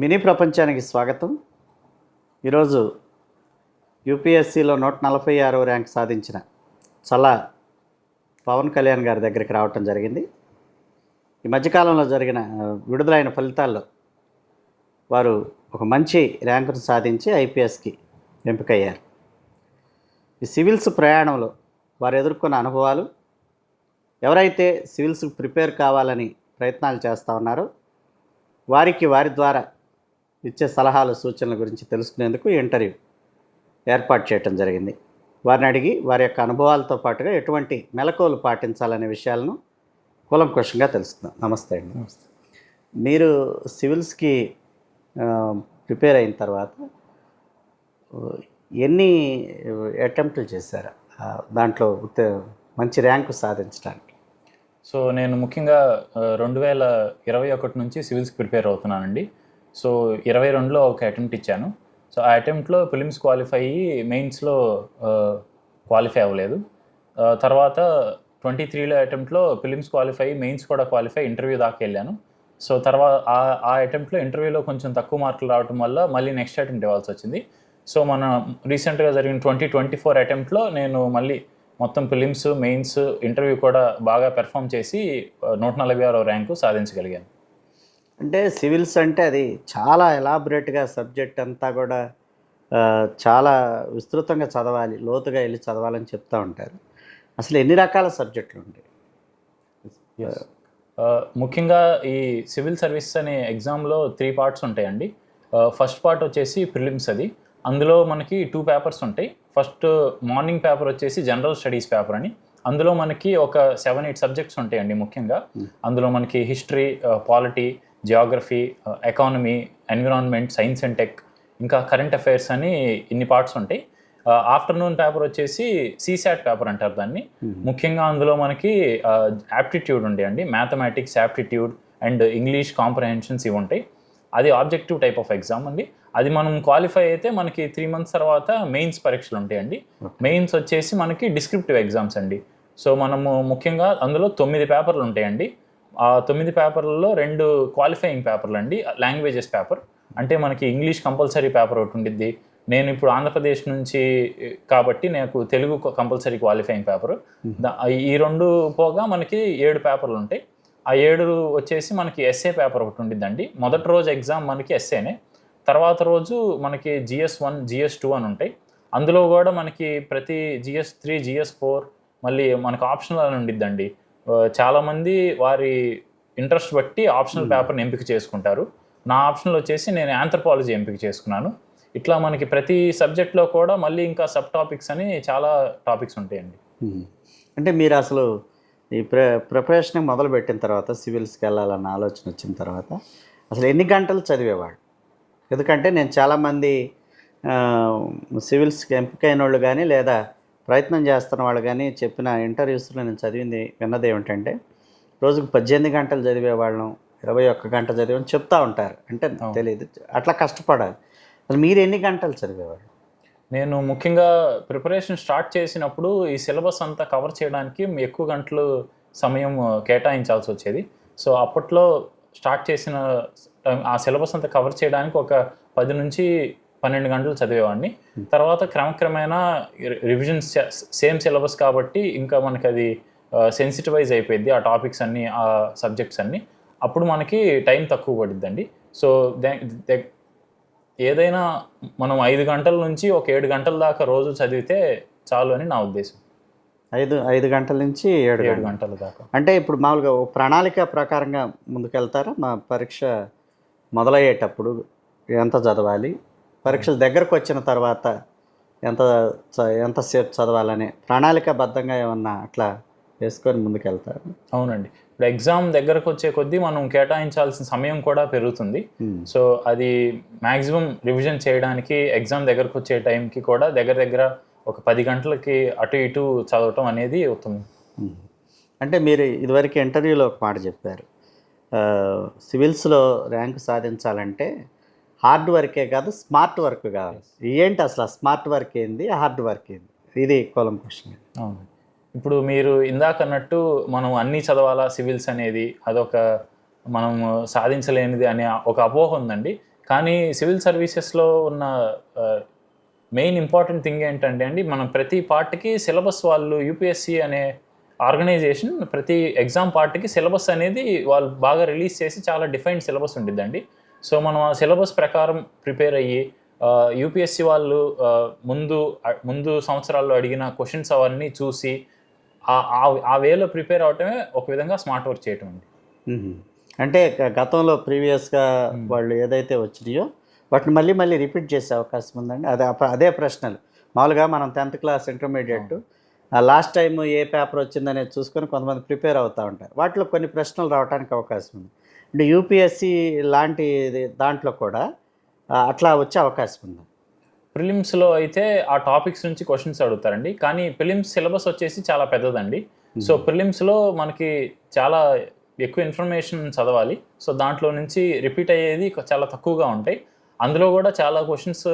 Mini ప్రపంచానికి స్వాగతం. ఈరోజు యూపీఎస్సీలో నూట నలభై ఆరో ర్యాంక్ సాధించిన చల్ల పవన్ కళ్యాణ్ గారి దగ్గరికి రావటం జరిగింది. ఈ మధ్యకాలంలో జరిగిన విడుదలైన ఫలితాల్లో వారు ఒక మంచి ర్యాంకును సాధించి ఐపీఎస్కి ఎంపికయ్యారు. ఈ సివిల్స్ ప్రయాణంలో వారు ఎదుర్కొన్న అనుభవాలు ఎవరైతే సివిల్స్కి ప్రిపేర్ కావాలని ప్రయత్నాలు చేస్తూ ఉన్నారో వారికి వారి ద్వారా ఇచ్చే సలహాలు సూచనల గురించి తెలుసుకునేందుకు ఇంటర్వ్యూ ఏర్పాటు చేయటం జరిగింది. వారిని అడిగి వారి యొక్క అనుభవాలతో పాటుగా ఎటువంటి మెలకువలు పాటించాలనే విషయాలను కూలంకుషంగా తెలుసుకుందాం. నమస్తే అండి. మీరు సివిల్స్కి ప్రిపేర్ అయిన తర్వాత ఎన్ని అటెంప్ట్లు చేశారు? దాంట్లో మంచి ర్యాంకు సాధించడానికి. సో నేను ముఖ్యంగా రెండు వేల ఇరవై ఒకటి నుంచి సివిల్స్కి ప్రిపేర్ అవుతున్నానండి. సో ఇరవై రెండులో ఒక అటెంప్ట్ ఇచ్చాను. సో ఆ అటెంప్ట్లో ఫిలిమ్స్ క్వాలిఫై అయ్యి మెయిన్స్లో క్వాలిఫై అవ్వలేదు. తర్వాత ట్వంటీ త్రీలో అటెంప్ట్లో ఫిలిమ్స్ క్వాలిఫై మెయిన్స్ కూడా క్వాలిఫై ఇంటర్వ్యూ దాకా వెళ్ళాను. సో తర్వాత ఆ ఆ అటెంప్ట్లో ఇంటర్వ్యూలో కొంచెం తక్కువ మార్కులు రావడం వల్ల మళ్ళీ నెక్స్ట్ అటెంప్ట్ ఇవ్వాల్సి వచ్చింది. సో మన రీసెంట్గా జరిగిన ట్వంటీ ట్వంటీ ఫోర్ అటెంప్ట్లో నేను మళ్ళీ మొత్తం ఫిలిమ్స్ మెయిన్స్ ఇంటర్వ్యూ కూడా బాగా పెర్ఫామ్ చేసి నూట నలభై ఆరో ర్యాంకు సాధించగలిగాను. అంటే సివిల్స్ అంటే అది చాలా ఎలాబరేట్గా సబ్జెక్ట్ అంతా కూడా చాలా విస్తృతంగా చదవాలి లోతుగా వెళ్ళి చదవాలని చెప్తూ ఉంటారు. అసలు ఎన్ని రకాల సబ్జెక్టులు ఉంటాయి? ముఖ్యంగా ఈ సివిల్ సర్వీస్ అనే ఎగ్జామ్లో త్రీ పార్ట్స్ ఉంటాయండి. ఫస్ట్ పార్ట్ వచ్చేసి ప్రిలిమ్స్ అది. అందులో మనకి టూ పేపర్స్ ఉంటాయి. ఫస్ట్ మార్నింగ్ పేపర్ వచ్చేసి జనరల్ స్టడీస్ పేపర్ అని. అందులో మనకి ఒక సెవెన్ ఎయిట్ సబ్జెక్ట్స్ ఉంటాయండి ముఖ్యంగా. అందులో మనకి history polity geography economy environment science and tech ఇంకా కరెంట్ అఫైర్స్ అని ఇన్ని పార్ట్స్ ఉంటాయి. ఆఫ్టర్నూన్ పేపర్ వచ్చేసి సీసాట్ పేపర్ అంటారు దాన్ని. ముఖ్యంగా అందులో మనకి యాప్టిట్యూడ్ ఉండే అండి. Mathematics aptitude and English comprehensions ఇవి ఉంటాయి. అది ఆబ్జెక్టివ్ టైప్ ఆఫ్ ఎగ్జామ్ అండి. అది మనం క్వాలిఫై అయితే మనకి త్రీ మంత్స్ తర్వాత మెయిన్స్ పరీక్షలు ఉంటాయండి మెయిన్స్ వచ్చేసి మనకి డిస్క్రిప్టివ్ ఎగ్జామ్స్ అండి. సో మనము ముఖ్యంగా అందులో తొమ్మిది పేపర్లు ఉంటాయండి. ఆ తొమ్మిది పేపర్లలో రెండు క్వాలిఫైయింగ్ పేపర్లు అండి లాంగ్వేజెస్ పేపర్ అంటే మనకి ఇంగ్లీష్ కంపల్సరీ పేపర్ ఒకటి ఉండిద్ది. నేను ఇప్పుడు ఆంధ్రప్రదేశ్ నుంచి కాబట్టి నాకు తెలుగు కంపల్సరీ క్వాలిఫైయింగ్ పేపర్ ఈ రెండు పోగా మనకి ఏడు పేపర్లు ఉంటాయి. ఆ ఏడు వచ్చేసి మనకి ఎస్ఏ పేపర్ ఒకటి ఉండిద్దండి. మొదటి రోజు ఎగ్జామ్ మనకి ఎస్ఏనే తర్వాత రోజు మనకి జిఎస్ వన్ జిఎస్ టూ అని ఉంటాయి. అందులో కూడా మనకి ప్రతి జిఎస్ త్రీ జిఎస్ ఫోర్ మళ్ళీ మనకు ఆప్షనల్ అని ఉండిద్దండి. చాలామంది వారి ఇంట్రెస్ట్ బట్టి ఆప్షనల్ పేపర్ని ఎంపిక చేసుకుంటారు. నా ఆప్షనల్ వచ్చేసి నేను ఆంథ్రపాలజీ ఎంపిక చేసుకున్నాను. ఇట్లా మనకి ప్రతి సబ్జెక్ట్లో కూడా మళ్ళీ ఇంకా సబ్ టాపిక్స్ అని చాలా టాపిక్స్ ఉంటాయండి. అంటే మీరు అసలు ఈ ప్ర ప్రిపరేషన్ మొదలుపెట్టిన తర్వాత సివిల్స్కి వెళ్ళాలన్న ఆలోచన వచ్చిన తర్వాత అసలు ఎన్ని గంటలు చదివేవాడు ఎందుకంటే నేను చాలామంది సివిల్స్కి ఎంపికైన వాళ్ళు కానీ లేదా ప్రయత్నం చేస్తున్న వాళ్ళు కానీ చెప్పిన ఇంటర్వ్యూస్లో నేను చదివింది విన్నది ఏమిటంటే రోజుకు పద్దెనిమిది గంటలు చదివేవాళ్ళం ఇరవై ఒక్క గంట చదివని చెప్తా ఉంటారు. అంటే తెలియదు అట్లా కష్టపడాలి. అసలు మీరు ఎన్ని గంటలు చదివేవాళ్ళు? నేను ముఖ్యంగా ప్రిపరేషన్ స్టార్ట్ చేసినప్పుడు ఈ సిలబస్ అంతా కవర్ చేయడానికి ఎక్కువ గంటలు సమయం కేటాయించాల్సి వచ్చేది. సో అప్పట్లో స్టార్ట్ చేసిన ఆ సిలబస్ అంతా కవర్ చేయడానికి ఒక పది నుంచి పన్నెండు గంటలు చదివేవాడిని. తర్వాత క్రమక్రమేణా రివిజన్ సేమ్ సిలబస్ కాబట్టి ఇంకా మనకి అది సెన్సిటివైజ్ అయిపోయింది ఆ టాపిక్స్ అన్నీ ఆ సబ్జెక్ట్స్ అన్నీ. అప్పుడు మనకి టైం తక్కువ పడిద్దండి. సో ఏదైనా మనం ఐదు గంటల నుంచి ఒక ఏడు గంటల దాకా రోజు చదివితే చాలు అని నా ఉద్దేశం. ఐదు ఐదు గంటల నుంచి ఏడు ఏడు గంటలు. దాకా. అంటే ఇప్పుడు మామూలుగా ప్రణాళిక ప్రకారంగా ముందుకెళ్తారా? మా పరీక్ష మొదలయ్యేటప్పుడు ఎంత చదవాలి? పరీక్షలు దగ్గరకు వచ్చిన తర్వాత ఎంత ఎంతసేపు చదవాలని ప్రణాళికాబద్ధంగా ఏమన్నా అట్లా వేసుకొని ముందుకెళ్తారు? అవునండి. ఇప్పుడు ఎగ్జామ్ దగ్గరకు వచ్చే కొద్దీ మనం కేటాయించాల్సిన సమయం కూడా పెరుగుతుంది. సో అది మ్యాక్సిమం రివిజన్ చేయడానికి ఎగ్జామ్ దగ్గరకు వచ్చే టైంకి కూడా దగ్గర దగ్గర ఒక పది గంటలకి అటు ఇటు చదవటం అనేది ఉత్తమం. అంటే మీరు ఇదివరకు ఇంటర్వ్యూలో ఒక మాట చెప్పారు. సివిల్స్లో ర్యాంకు సాధించాలంటే హార్డ్ వర్కే కాదు స్మార్ట్ వర్క్ కావాలి. ఏంటి అసలు? స్మార్ట్ వర్క్ ఏంది? హార్డ్ వర్క్ ఏంది? ఇది కోలం క్వశ్చన్. అవును. ఇప్పుడు మీరు ఇందాక అన్నట్టు మనం అన్నీ చదవాలా? సివిల్స్ అనేది అదొక మనం సాధించలేనిది అనే ఒక అపోహ ఉందండి. కానీ సివిల్ సర్వీసెస్లో ఉన్న మెయిన్ ఇంపార్టెంట్ థింగ్ ఏంటంటే అండి మనం ప్రతి పార్ట్కి సిలబస్ వాళ్ళు యూపీఎస్సి అనే ఆర్గనైజేషన్ ప్రతి ఎగ్జామ్ పార్ట్కి సిలబస్ అనేది వాళ్ళు బాగా రిలీజ్ చేసి చాలా డిఫైన్డ్ సిలబస్ ఉండిద్దండి. సో మనం ఆ సిలబస్ ప్రకారం ప్రిపేర్ అయ్యి యూపీఎస్సి వాళ్ళు ముందు ముందు సంవత్సరాల్లో అడిగిన క్వశ్చన్స్ అవన్నీ చూసి ఆ- వేలో ప్రిపేర్ అవటమే ఒక విధంగా స్మార్ట్ వర్క్ చేయటం అండి. అంటే గతంలో ప్రీవియస్గా వాళ్ళు ఏదైతే వచ్చినాయో వాటిని మళ్ళీ మళ్ళీ రిపీట్ చేసే అవకాశం ఉందండి. అదే అదే ప్రశ్నలు. మామూలుగా మనం tenth class intermediate last time ఏ పేపర్ వచ్చిందనేది చూసుకొని కొంతమంది ప్రిపేర్ అవుతూ ఉంటారు. వాటిలో కొన్ని ప్రశ్నలు రావడానికి అవకాశం ఉంది. అంటే యూపీఎస్సి లాంటి దాంట్లో కూడా అట్లా వచ్చే అవకాశం ఉంది. ప్రిలిమ్స్లో అయితే ఆ టాపిక్స్ నుంచి క్వశ్చన్స్ అడుగుతారండి. కానీ ప్రిలిమ్స్ సిలబస్ వచ్చేసి చాలా పెద్దదండి. సో ప్రిలిమ్స్లో మనకి చాలా ఎక్కువ ఇన్ఫర్మేషన్ చదవాలి. సో దాంట్లో నుంచి రిపీట్ అయ్యేది చాలా తక్కువగా ఉంటాయి. అందులో కూడా చాలా క్వశ్చన్స్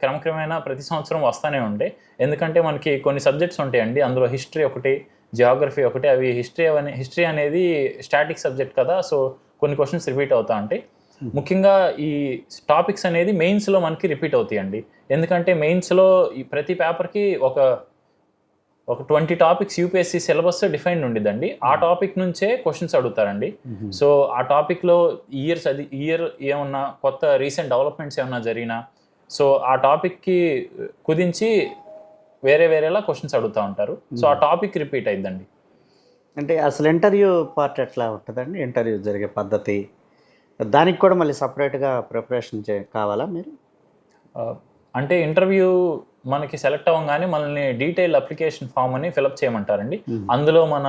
క్రమక్రమేణా ప్రతి సంవత్సరం వస్తూనే ఉంటాయి. ఎందుకంటే మనకి కొన్ని సబ్జెక్ట్స్ ఉంటాయండి. అందులో హిస్టరీ ఒకటి జియోగ్రఫీ ఒకటి అవి హిస్టరీ అనే హిస్టరీ అనేది స్టాటిక్ సబ్జెక్ట్ కదా. సో కొన్ని క్వశ్చన్స్ రిపీట్ అవుతా ఉంటాయి ముఖ్యంగా ఈ టాపిక్స్ అనేది మెయిన్స్లో మనకి రిపీట్ అవుతాయండి. ఎందుకంటే మెయిన్స్లో ఈ ప్రతి పేపర్కి ఒక ఒక twenty topics UPSC syllabus defined ఉండిద్దండి. ఆ టాపిక్ నుంచే క్వశ్చన్స్ అడుగుతారండి. సో ఆ టాపిక్లో ఇయర్స్ అది ఇయర్ ఏమన్నా కొత్త రీసెంట్ డెవలప్మెంట్స్ ఏమన్నా జరిగినా సో ఆ టాపిక్కి కుదించి వేరే వేరేలా క్వశ్చన్స్ అడుగుతూ ఉంటారు. సో ఆ టాపిక్ రిపీట్ అయిద్దండి. అంటే అసలు ఇంటర్వ్యూ పార్ట్ ఎట్లా ఉంటుందండి? ఇంటర్వ్యూ జరిగే పద్ధతి. దానికి కూడా మళ్ళీ సపరేట్గా ప్రిపరేషన్ చే కావాలా మీరు? అంటే ఇంటర్వ్యూ మనకి సెలెక్ట్ అవ్వగానే మనల్ని డీటెయిల్ అప్లికేషన్ ఫామ్ అని ఫిలప్ చేయమంటారండి. అందులో మన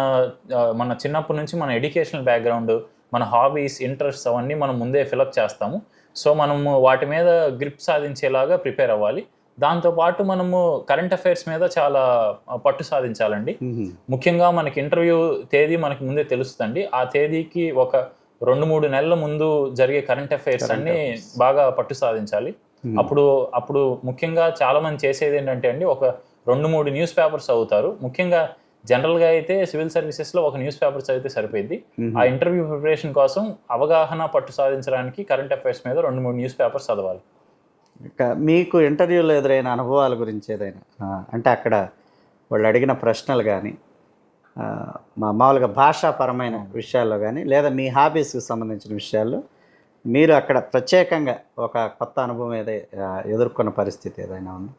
మన చిన్నప్పటి నుంచి మన ఎడ్యుకేషనల్ బ్యాక్గ్రౌండ్ మన హాబీస్ ఇంట్రెస్ట్స్ అవన్నీ మనం ముందే ఫిలప్ చేస్తాము. సో మనము వాటి మీద గ్రిప్ సాధించేలాగా ప్రిపేర్ అవ్వాలి. దాంతోపాటు మనము కరెంట్ అఫైర్స్ మీద చాలా పట్టు సాధించాలండి. ముఖ్యంగా మనకి ఇంటర్వ్యూ తేదీ మనకి ముందే తెలుస్తుందండి ఆ తేదీకి ఒక రెండు మూడు నెలల ముందు జరిగే కరెంట్ అఫైర్స్ అన్ని బాగా పట్టు సాధించాలి. అప్పుడు అప్పుడు ముఖ్యంగా చాలా మంది చేసేది ఏంటంటే అండి ఒక రెండు మూడు న్యూస్ పేపర్స్ చదువుతారు. ముఖ్యంగా జనరల్గా అయితే సివిల్ సర్వీసెస్లో ఒక న్యూస్ పేపర్ చదివితే సరిపోయింది ఆ ఇంటర్వ్యూ ప్రిపరేషన్ కోసం అవగాహన పట్టు సాధించడానికి కరెంట్ అఫైర్స్ మీద రెండు మూడు న్యూస్ పేపర్స్ చదవాలి. మీకు ఇంటర్వ్యూలో ఎదురైన అనుభవాల గురించి ఏదైనా అంటే అక్కడ వాళ్ళు అడిగిన ప్రశ్నలు కానీ మా మామూలుగా భాషాపరమైన విషయాల్లో కానీ లేదా మీ హాబీస్కి సంబంధించిన విషయాల్లో మీరు అక్కడ ప్రత్యేకంగా ఒక కొత్త అనుభవం ఏదై ఎదుర్కొన్న పరిస్థితి ఏదైనా ఉంది?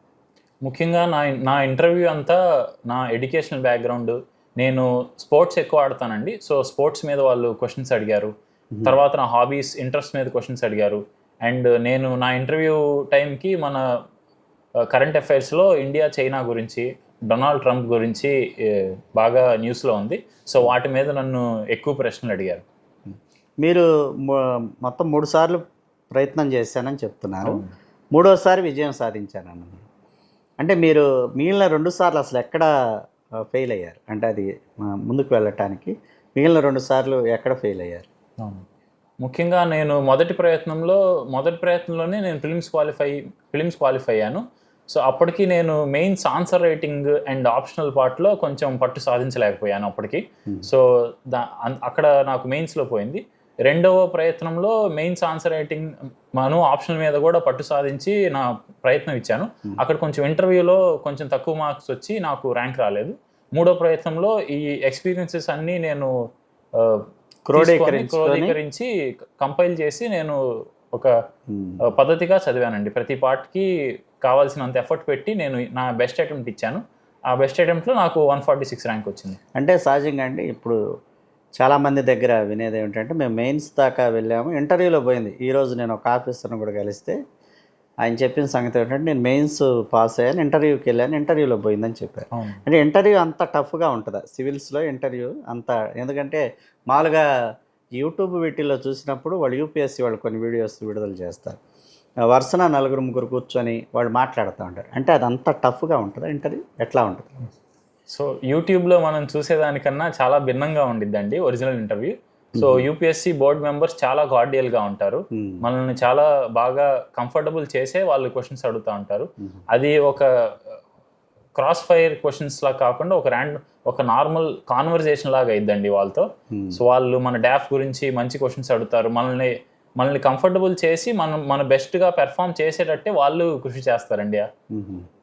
ముఖ్యంగా నా నా ఇంటర్వ్యూ అంతా నా ఎడ్యుకేషనల్ బ్యాక్గ్రౌండ్ నేను స్పోర్ట్స్ ఎక్కువ ఆడతానండి. సో స్పోర్ట్స్ మీద వాళ్ళు క్వశ్చన్స్ అడిగారు. తర్వాత నా హాబీస్ ఇంట్రెస్ట్ మీద క్వశ్చన్స్ అడిగారు. అండ్ నేను నా ఇంటర్వ్యూ టైంకి మన కరెంట్ అఫైర్స్లో ఇండియా చైనా గురించి డొనాల్డ్ ట్రంప్ గురించి బాగా న్యూస్లో ఉంది. సో వాటి మీద నన్ను ఎక్కువ ప్రశ్నలు అడిగారు. మీరు మొత్తం మూడు సార్లు ప్రయత్నం చేశానని చెప్తున్నారు. మూడోసారి విజయం సాధించానన్నారు అంటే మీరు మిగిలిన రెండు సార్లు అసలు ఎక్కడ ఫెయిల్ అయ్యారు? అంటే అది ముందుకు వెళ్ళటానికి మిగిలిన రెండు సార్లు ఎక్కడ ఫెయిల్ అయ్యారు? అవును. ముఖ్యంగా నేను మొదటి ప్రయత్నంలో మొదటి ప్రయత్నంలోనే నేను ఫిలిమ్స్ క్వాలిఫై ఫిలిమ్స్ క్వాలిఫై అయ్యాను. సో అప్పటికి నేను mains answer writing and optional పార్ట్లో కొంచెం పట్టు సాధించలేకపోయాను అప్పటికి. సో దా అక్కడ నాకు మెయిన్స్లో పోయింది. రెండవ ప్రయత్నంలో మెయిన్స్ ఆన్సర్ రైటింగ్ మను ఆప్షనల్ మీద కూడా పట్టు సాధించి నా ప్రయత్నం ఇచ్చాను. అక్కడ కొంచెం ఇంటర్వ్యూలో కొంచెం తక్కువ మార్క్స్ వచ్చి నాకు ర్యాంక్ రాలేదు. మూడో ప్రయత్నంలో ఈ ఎక్స్పీరియన్సెస్ అన్నీ నేను క్రోడీకరించి కంపైల్ చేసి నేను ఒక. ఆ, పద్ధతిగా చదివానండి. ప్రతి పార్ట్కి కావాల్సినంత ఎఫర్ట్ పెట్టి నేను నా బెస్ట్ అటెంప్ట్ ఇచ్చాను. ఆ బెస్ట్ అటెంప్ట్లో నాకు వన్ ఫార్టీ సిక్స్ ర్యాంక్ వచ్చింది. అంటే సహజంగా అండి ఇప్పుడు చాలామంది దగ్గర వినేది ఏమిటంటే మేము మెయిన్స్ దాకా వెళ్ళాము ఇంటర్వ్యూలో పోయింది. ఈరోజు నేను ఒక ఆఫీసర్ని కూడా కలిస్తే ఆయన చెప్పిన సంగతి ఏంటంటే నేను మెయిన్స్ పాస్ అయ్యాను ఇంటర్వ్యూకి వెళ్ళాను ఇంటర్వ్యూలో పోయిందని చెప్పారు. అంటే ఇంటర్వ్యూ అంత టఫ్గా ఉంటుందా? సివిల్స్లో ఇంటర్వ్యూ అంత ఎందుకంటే మామూలుగా యూట్యూబ్ వీటిల్లో చూసినప్పుడు వాళ్ళు యూపీఎస్సీ వాళ్ళు కొన్ని వీడియోస్ విడుదల చేస్తారు. వరుసన నలుగురు ముగ్గురు కూర్చొని వాళ్ళు మాట్లాడుతూ ఉంటారు. అంటే అది అంత టఫ్గా ఉంటుందా ఇంటర్వ్యూ? ఎట్లా ఉంటుంది? సో యూట్యూబ్లో మనం చూసేదానికన్నా చాలా భిన్నంగా ఉండిద్దండి original interview. So UPSC board members చాలా కార్డియల్గా ఉంటారు. Hmm. మనల్ని చాలా బాగా కంఫర్టబుల్ చేసే వాళ్ళు క్వశ్చన్స్ అడుగుతూ ఉంటారు. అది ఒక క్రాస్ ఫైర్ క్వశ్చన్స్ లా కాకుండా ఒక ర్యాండ్ ఒక నార్మల్ కాన్వర్జేషన్ లాగా అయిద్దండి వాళ్ళతో. సో వాళ్ళు మన డాఫ్ గురించి మంచి క్వశ్చన్స్ అడుగుతారు. మనల్ని మనల్ని కంఫర్టబుల్ చేసి మనం మన బెస్ట్గా పెర్ఫామ్ చేసేటట్టే వాళ్ళు కృషి చేస్తారండి.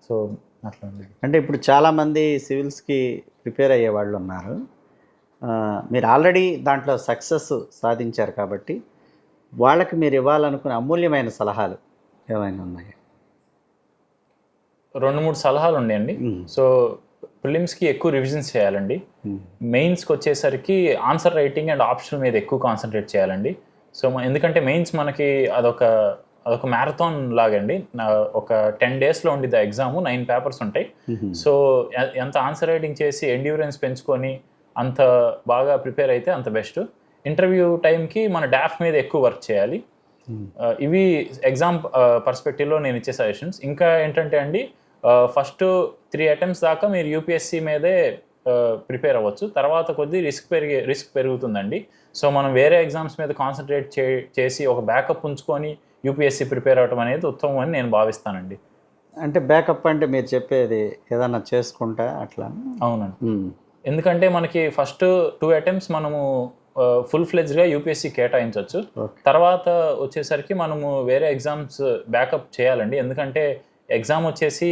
సో అట్లా అంటే ఇప్పుడు చాలామంది సివిల్స్కి ప్రిపేర్ అయ్యే వాళ్ళు ఉన్నారు. మీరు ఆల్రెడీ దాంట్లో సక్సెస్ సాధించారు కాబట్టి వాళ్ళకి మీరు ఇవ్వాలనుకునే అమూల్యమైన సలహాలు ఏమైనా ఉన్నాయి రెండు మూడు సలహాలు ఉన్నాయండి. సో ప్రిలిమ్స్కి ఎక్కువ రివిజన్స్ చేయాలండి. మెయిన్స్కి వచ్చేసరికి ఆన్సర్ రైటింగ్ అండ్ ఆప్షన్ మీద ఎక్కువ కాన్సన్ట్రేట్ చేయాలండి సో ఎందుకంటే మెయిన్స్ మనకి అదొక అదొక మ్యారథాన్ లాగండి ఒక టెన్ డేస్లో ఉండిద్ది ఎగ్జామ్ నైన్ పేపర్స్ ఉంటాయి. సో ఎంత ఆన్సర్ రైటింగ్ చేసి ఎండ్యూరెన్స్ పెంచుకొని అంత బాగా ప్రిపేర్ అయితే అంత బెస్ట్. ఇంటర్వ్యూ టైంకి మన డాఫ్ మీద ఎక్కువ వర్క్ చేయాలి. ఆ, ఇవి ఎగ్జామ్ పర్స్పెక్టివ్లో నేను ఇచ్చే సజెషన్స్. ఇంకా ఏంటంటే అండి ఫస్ట్ త్రీ అటెంప్ట్స్ దాకా మీరు యూపీఎస్సీ మీదే ప్రిపేర్ అవ్వచ్చు. తర్వాత కొద్దీ రిస్క్ పెరిగే రిస్క్ పెరుగుతుందండి. సో మనం వేరే ఎగ్జామ్స్ మీద కాన్సన్ట్రేట్ చే చేసి ఒక బ్యాకప్ ఉంచుకొని యూపీఎస్సీ ప్రిపేర్ అవ్వడం అనేది ఉత్తమం అని నేను భావిస్తానండి. అంటే బ్యాకప్ అంటే మీరు చెప్పేది ఏదన్నా చేసుకుంటా అట్లా? అవునండి. మ్మ్. ఎందుకంటే మనకి ఫస్ట్ టూ అటెంప్ట్స్ మనము ఫుల్ ఫ్లెజ్గా యూపీఎస్సీ కేటాయించవచ్చు తర్వాత వచ్చేసరికి మనము వేరే ఎగ్జామ్స్ బ్యాకప్ చేయాలండి. ఎందుకంటే ఎగ్జామ్ వచ్చేసి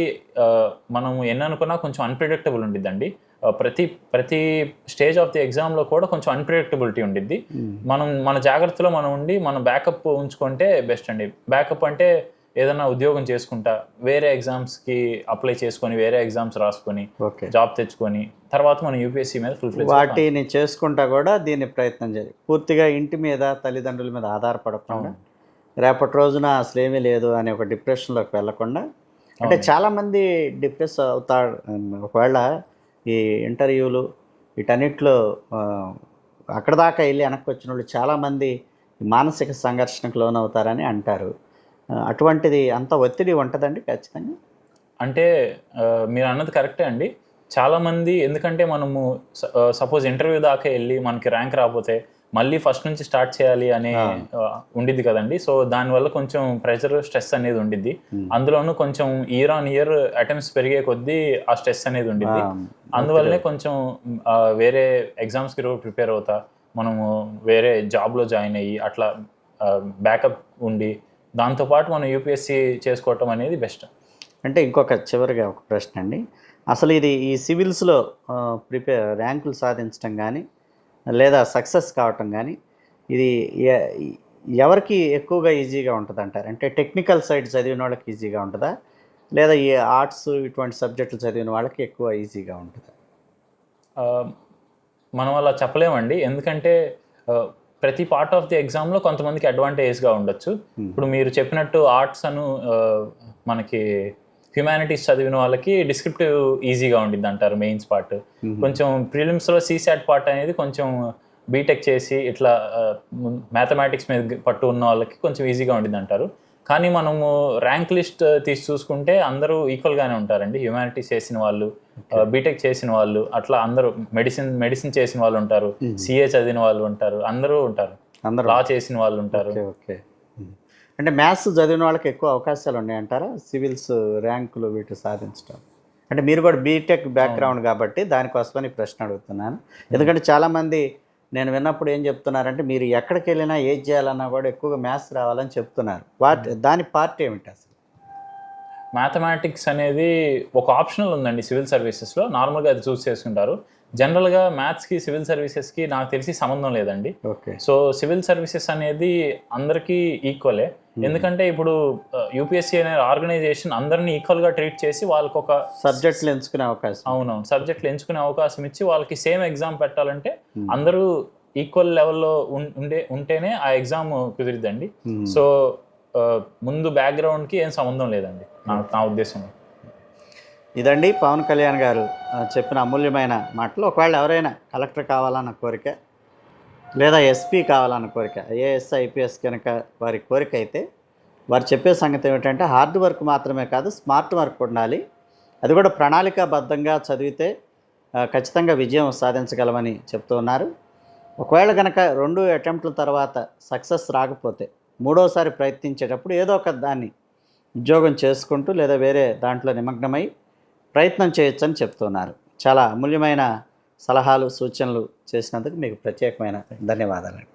మనము ఎన్ని అనుకున్నా కొంచెం అన్ప్రిడిక్టబుల్ ఉండిద్దండి. ప్రతి ప్రతి స్టేజ్ ఆఫ్ ది ఎగ్జామ్లో కూడా కొంచెం అన్ప్రిడిక్టబిలిటీ ఉండిద్ది. మ్మ్. మనం మన జాగ్రత్తలో మనం ఉండి మనం బ్యాకప్ ఉంచుకుంటే బెస్ట్ అండి. బ్యాకప్ అంటే ఏదైనా ఉద్యోగం చేసుకుంటా వేరే ఎగ్జామ్స్కి అప్లై చేసుకొని వేరే ఎగ్జామ్స్ రాసుకొని ఓకే. జాబ్ తెచ్చుకొని తర్వాత మనం యూపీఎస్సీ మీద ఫుల్ ఫ్లెజ్ వాటిని చేసుకుంటా కూడా దీన్ని ప్రయత్నం చేయాలి. పూర్తిగా ఇంటి మీద తల్లిదండ్రుల మీద ఆధారపడకుండా రేపటి రోజున అసలు ఏమీ లేదు అనే ఒక డిప్రెషన్లోకి వెళ్ళకుండా అంటే చాలామంది డిప్రెస్ అవుతారు. ఒకవేళ ఈ ఇంటర్వ్యూలు వీటన్నిటిలో అక్కడ దాకా వెళ్ళి వెనక్కి వచ్చిన వాళ్ళు చాలామంది మానసిక సంఘర్షణకు లోనవుతారని అంటారు. అటువంటిది అంత ఒత్తిడి ఉంటుందండి ఖచ్చితంగా? అంటే మీరు అన్నది కరెక్టే అండి. చాలా మంది ఎందుకంటే మనము సపోజ్ ఇంటర్వ్యూ దాకా వెళ్ళి మనకి ర్యాంక్ రాకపోతే మళ్ళీ ఫస్ట్ నుంచి స్టార్ట్ చేయాలి అనే ఉండిద్ది కదండి. సో దానివల్ల కొంచెం ప్రెషర్ స్ట్రెస్ అనేది ఉండిద్ది. అందులోనూ కొంచెం ఇయర్ ఆన్ ఇయర్ అటెంప్ట్స్ పెరిగే కొద్దీ ఆ స్ట్రెస్ అనేది ఉండిద్ది. అందువల్లనే కొంచెం వేరే ఎగ్జామ్స్కి ప్రిపేర్ అవుతా మనము వేరే జాబ్లో జాయిన్ అయ్యి అట్లా బ్యాకప్ ఉండి దాంతోపాటు మనం యూపీఎస్సీ చేసుకోవటం అనేది బెస్ట్. అంటే ఇంకొక చివరిగా ఒక ప్రశ్న అండి. అసలు ఇది ఈ సివిల్స్లో ప్రిపేర్ ర్యాంకులు సాధించడం కానీ లేదా సక్సెస్ కావటం కానీ ఇది ఎవరికి ఎక్కువగా ఈజీగా ఉంటుంది అంటారు అంటే టెక్నికల్ సైడ్ చదివిన వాళ్ళకి ఈజీగా ఉంటుందా? లేదా ఈ ఆర్ట్స్ ఇటువంటి సబ్జెక్టులు చదివిన వాళ్ళకి ఎక్కువ ఈజీగా ఉంటుందా? మనం అలా చెప్పలేమండి. ఎందుకంటే ప్రతి పార్ట్ ఆఫ్ ది ఎగ్జామ్లో కొంతమందికి అడ్వాంటేజ్గా ఉండొచ్చు Hmm. ఇప్పుడు మీరు చెప్పినట్టు ఆర్ట్స్ అను మనకి హ్యుమానిటీస్ చదివిన వాళ్ళకి డిస్క్రిప్టివ్ ఈజీగా ఉండిద్ది అంటారు మెయిన్స్ పార్ట్ Mhm. కొంచెం ప్రిలిమ్స్లో సీసాట్ పార్ట్ అనేది కొంచెం బీటెక్ చేసి ఇట్లా మ్యాథమెటిక్స్ మీద పట్టు ఉన్న వాళ్ళకి కొంచెం ఈజీగా ఉండిద్ది అంటారు కానీ మనము ర్యాంక్ లిస్ట్ తీసి చూసుకుంటే అందరూ ఈక్వల్గానే ఉంటారండి. హ్యుమానిటీస్ చేసిన వాళ్ళు బీటెక్ చేసిన వాళ్ళు అట్లా అందరూ మెడిసిన్ మెడిసిన్ చేసిన వాళ్ళు ఉంటారు. సిఏ చదివిన వాళ్ళు ఉంటారు. అందరూ ఉంటారు. అందరూ లా చేసిన వాళ్ళు ఉంటారు. Okay hmm. అంటే మ్యాథ్స్ చదివిన వాళ్ళకి ఎక్కువ అవకాశాలు ఉన్నాయంటారా? సివిల్స్ ర్యాంకులు వీటి సాధించడం. అంటే మీరు కూడా బీటెక్ బ్యాక్గ్రౌండ్ కాబట్టి దానికోసమని ప్రశ్న అడుగుతున్నాను. ఎందుకంటే చాలామంది నేను విన్నప్పుడు ఏం చెప్తున్నారంటే మీరు ఎక్కడికి వెళ్ళినా ఏది చేయాలన్నా కూడా ఎక్కువగా మ్యాథ్స్ రావాలని చెప్తున్నారు. వాటి దాని పార్ట్ ఏమిటి అసలు? మ్యాథమెటిక్స్ అనేది ఒక ఆప్షనల్ ఉందండి సివిల్ సర్వీసెస్లో. నార్మల్గా అది చూస్ చేసుకుంటారు. జనరల్గా మ్యాథ్స్కి సివిల్ సర్వీసెస్కి నాకు తెలిసి సంబంధం లేదండి. ఓకే. సో సివిల్ సర్వీసెస్ అనేది అందరికీ ఈక్వలే. ఎందుకంటే ఇప్పుడు యూపీఎస్సీ అనే ఆర్గనైజేషన్ అందరినీ ఈక్వల్గా ట్రీట్ చేసి వాళ్ళకి ఒక సబ్జెక్టులు ఎంచుకునే అవకాశం. అవునవును. సబ్జెక్టులు ఎంచుకునే అవకాశం ఇచ్చి వాళ్ళకి సేమ్ ఎగ్జామ్ పెట్టాలంటే అందరూ ఈక్వల్ లెవెల్లో ఉండే ఉంటేనే ఆ ఎగ్జామ్ కుదిరిద్దండి. సో ముందు బ్యాక్గ్రౌండ్కి ఏం సంబంధం లేదండి. నా నా ఉద్దేశం ఇదండి పవన్ కళ్యాణ్ గారు చెప్పిన అమూల్యమైన మాటలు. ఒకవేళ ఎవరైనా కలెక్టర్ కావాలన్న కోరిక లేదా ఎస్పీ కావాలన్న కోరిక ఐఏఎస్ ఐపీఎస్ కనుక వారి కోరిక అయితే వారు చెప్పే సంగతి ఏమిటంటే హార్డ్ వర్క్ మాత్రమే కాదు స్మార్ట్ వర్క్ ఉండాలి. అది కూడా ప్రణాళికాబద్ధంగా చదివితే ఖచ్చితంగా విజయం సాధించగలమని చెప్తూ ఉన్నారు. ఒకవేళ కనుక రెండు అటెంప్ట్ల తర్వాత సక్సెస్ రాకపోతే మూడోసారి ప్రయత్నించేటప్పుడు ఏదో ఒక దాన్ని ఉద్యోగం చేసుకుంటూ లేదా వేరే దాంట్లో నిమగ్నమై ప్రయత్నం చేయొచ్చని చెప్తున్నారు. చాలా అమూల్యమైన సలహాలు సూచనలు చేసినందుకు మీకు ప్రత్యేకమైన ధన్యవాదాలు